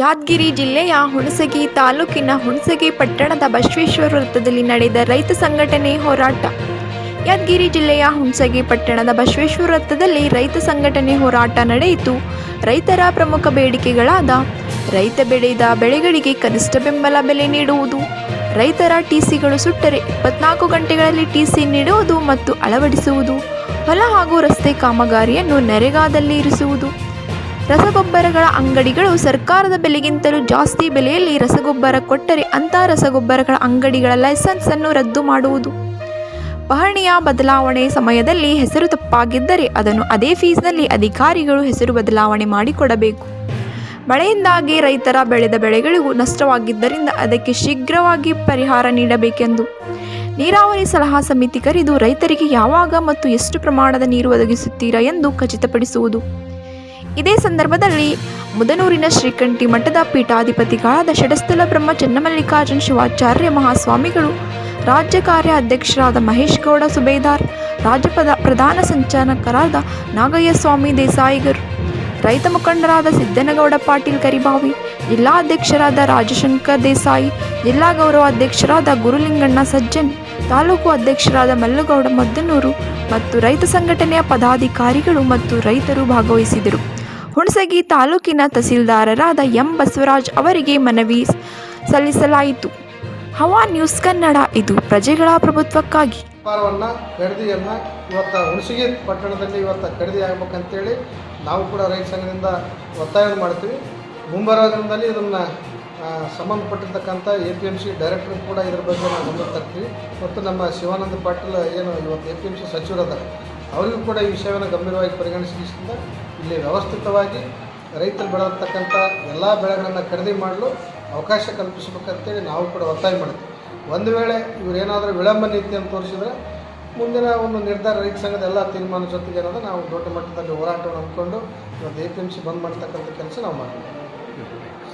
ಯಾದಗಿರಿ ಜಿಲ್ಲೆಯ ಹುಣಸಗಿ ತಾಲೂಕಿನ ಹುಣಸಗಿ ಪಟ್ಟಣದ ಬಸವೇಶ್ವರ ವೃತ್ತದಲ್ಲಿ ನಡೆದ ರೈತ ಸಂಘಟನೆ ಹೋರಾಟ. ಯಾದಗಿರಿ ಜಿಲ್ಲೆಯ ಹುಣಸಗಿ ಪಟ್ಟಣದ ಬಸವೇಶ್ವರ ವೃತ್ತದಲ್ಲಿ ರೈತ ಸಂಘಟನೆ ಹೋರಾಟ ನಡೆಯಿತು. ರೈತರ ಪ್ರಮುಖ ಬೇಡಿಕೆಗಳಾದ ರೈತ ಬೆಳೆದ ಬೆಳೆಗಳಿಗೆ ಕನಿಷ್ಠ ಬೆಂಬಲ ಬೆಲೆ ನೀಡುವುದು, ರೈತರ ಟಿಸಿಗಳು ಸುಟ್ಟರೆ ಇಪ್ಪತ್ನಾಲ್ಕು ಗಂಟೆಗಳಲ್ಲಿ ಟಿಸಿ ನೀಡುವುದು ಮತ್ತು ಅಳವಡಿಸುವುದು, ಹೊಲ ಹಾಗೂ ರಸ್ತೆ ಕಾಮಗಾರಿಯನ್ನು ನರೇಗಾದಲ್ಲಿ ಇರಿಸುವುದು ರಸಗೊಬ್ಬರಗಳ ಅಂಗಡಿಗಳು ಸರ್ಕಾರದ ಬೆಲೆಗಿಂತಲೂ ಜಾಸ್ತಿ ಬೆಲೆಯಲ್ಲಿ ರಸಗೊಬ್ಬರ ಕೊಟ್ಟರೆ ಅಂಥ ರಸಗೊಬ್ಬರಗಳ ಅಂಗಡಿಗಳ ಲೈಸೆನ್ಸ್ ಅನ್ನು ರದ್ದು ಮಾಡುವುದು. ಪಹಣಿಯ ಬದಲಾವಣೆ ಸಮಯದಲ್ಲಿ ಹೆಸರು ತಪ್ಪಾಗಿದ್ದರೆ ಅದನ್ನು ಅದೇ ಫೀಸ್ನಲ್ಲಿ ಅಧಿಕಾರಿಗಳು ಹೆಸರು ಬದಲಾವಣೆ ಮಾಡಿಕೊಡಬೇಕು. ಮಳೆಯಿಂದಾಗಿ ರೈತರ ಬೆಳೆದ ಬೆಳೆಗಳಿಗೂ ನಷ್ಟವಾಗಿದ್ದರಿಂದ ಅದಕ್ಕೆ ಶೀಘ್ರವಾಗಿ ಪರಿಹಾರ ನೀಡಬೇಕೆಂದು. ನೀರಾವರಿ ಸಲಹಾ ಸಮಿತಿ ಕರೆದು ರೈತರಿಗೆ ಯಾವಾಗ ಮತ್ತು ಎಷ್ಟು ಪ್ರಮಾಣದ ನೀರು ಒದಗಿಸುತ್ತೀರಾ ಎಂದು ಖಚಿತಪಡಿಸುವುದು. ಇದೇ ಸಂದರ್ಭದಲ್ಲಿ ಮುದನೂರಿನ ಶ್ರೀಕಂಠಿ ಮಠದ ಪೀಠಾಧಿಪತಿಗಳಾದ ಷಡಸ್ಥಲ ಬ್ರಹ್ಮ ಚನ್ನಮಲ್ಲಿಕಾರ್ಜುನ ಶಿವಾಚಾರ್ಯ ಮಹಾಸ್ವಾಮಿಗಳು, ರಾಜ್ಯ ಕಾರ್ಯ ಅಧ್ಯಕ್ಷರಾದ ಮಹೇಶ್ ಗೌಡ ಸುಬೇದಾರ್ ರಾಜ್ಯಪದ ಪ್ರಧಾನ ಸಂಚಾಲಕರಾದ ನಾಗಯ್ಯ ಸ್ವಾಮಿ ದೇಸಾಯಿಗರು, ರೈತ ಮುಖಂಡರಾದ ಸಿದ್ದನಗೌಡ ಪಾಟೀಲ್ ಕರಿಬಾವಿ, ಜಿಲ್ಲಾ ಅಧ್ಯಕ್ಷರಾದ ರಾಜಶಂಕರ್ ದೇಸಾಯಿ, ಜಿಲ್ಲಾ ಗೌರವ ಅಧ್ಯಕ್ಷರಾದ ಗುರುಲಿಂಗಣ್ಣ ಸಜ್ಜನ್, ತಾಲೂಕು ಅಧ್ಯಕ್ಷರಾದ ಮಲ್ಲುಗೌಡ ಮದ್ದನೂರು ಮತ್ತು ರೈತ ಸಂಘಟನೆಯ ಪದಾಧಿಕಾರಿಗಳು ಮತ್ತು ರೈತರು ಭಾಗವಹಿಸಿದರು. ಹುಣಸಗಿ ತಾಲೂಕಿನ ತಹಸೀಲ್ದಾರರಾದ ಎಂ ಬಸವರಾಜ್ ಅವರಿಗೆ ಮನವಿ ಸಲ್ಲಿಸಲಾಯಿತು. ಹವಾ ನ್ಯೂಸ್ ಕನ್ನಡ, ಇದು ಪ್ರಜೆಗಳ ಪ್ರಭುತ್ವಕ್ಕಾಗಿ. ವ್ಯಾಪಾರವನ್ನು, ಖರೀದಿಯನ್ನು ಇವತ್ತು ಹುಣಸಗಿ ಪಟ್ಟಣದಲ್ಲಿ ಇವತ್ತು ಖರೀದಿ ಆಗ್ಬೇಕಂತೇಳಿ ನಾವು ಕೂಡ ರೈತ ಸಂಘದಿಂದ ಒತ್ತಾಯ ಮಾಡ್ತೀವಿ. ಮುಂಬರುವ ದಿನದಲ್ಲಿ ಇದನ್ನು ಸಂಬಂಧಪಟ್ಟಿರ್ತಕ್ಕಂಥ A P M C director ಕೂಡ ಇದ್ರ ಬಗ್ಗೆ ನಾವು ಗಮನ ತರ್ತೀವಿ. ಮತ್ತು ನಮ್ಮ ಶಿವಾನಂದ ಪಾಟೀಲ್ ಏನು ಇವತ್ತು ಎ ಪಿ ಎಂ ಸಿ ಸಚಿವರದ್ದಾರೆ ಅವರಿಗೂ ಕೂಡ ಈ ವಿಷಯವನ್ನು ಗಂಭೀರವಾಗಿ ಪರಿಗಣಿಸಿದ ಇಲ್ಲಿ ವ್ಯವಸ್ಥಿತವಾಗಿ ರೈತರು ಬೆಳೆದಿರ್ತಕ್ಕಂಥ ಎಲ್ಲ ಬೆಳೆಗಳನ್ನು ಖರೀದಿ ಮಾಡಲು ಅವಕಾಶ ಕಲ್ಪಿಸಬೇಕಂತೇಳಿ ನಾವು ಕೂಡ ಒತ್ತಾಯ ಮಾಡ್ತೀವಿ ಒಂದು ವೇಳೆ ಇವರೇನಾದರೂ ವಿಳಂಬ ಅಂತ ತೋರಿಸಿದರೆ ಮುಂದಿನ ಒಂದು ನಿರ್ಧಾರ ರೈತ ಸಂಘದ ಎಲ್ಲ ತೀರ್ಮಾನ ಜೊತೆಗೆ ಏನಂದ್ರೆ ನಾವು ದೊಡ್ಡ ಮಟ್ಟದಲ್ಲಿ ಹೋರಾಟವನ್ನು ಹಮ್ಮಿಕೊಂಡು ಇವತ್ತು ಎ ಪಿ ಎಂ ಸಿ ಬಂದ್ ಮಾಡ್ತಕ್ಕಂಥ ಕೆಲಸ ನಾವು ಮಾಡ್ತೀವಿ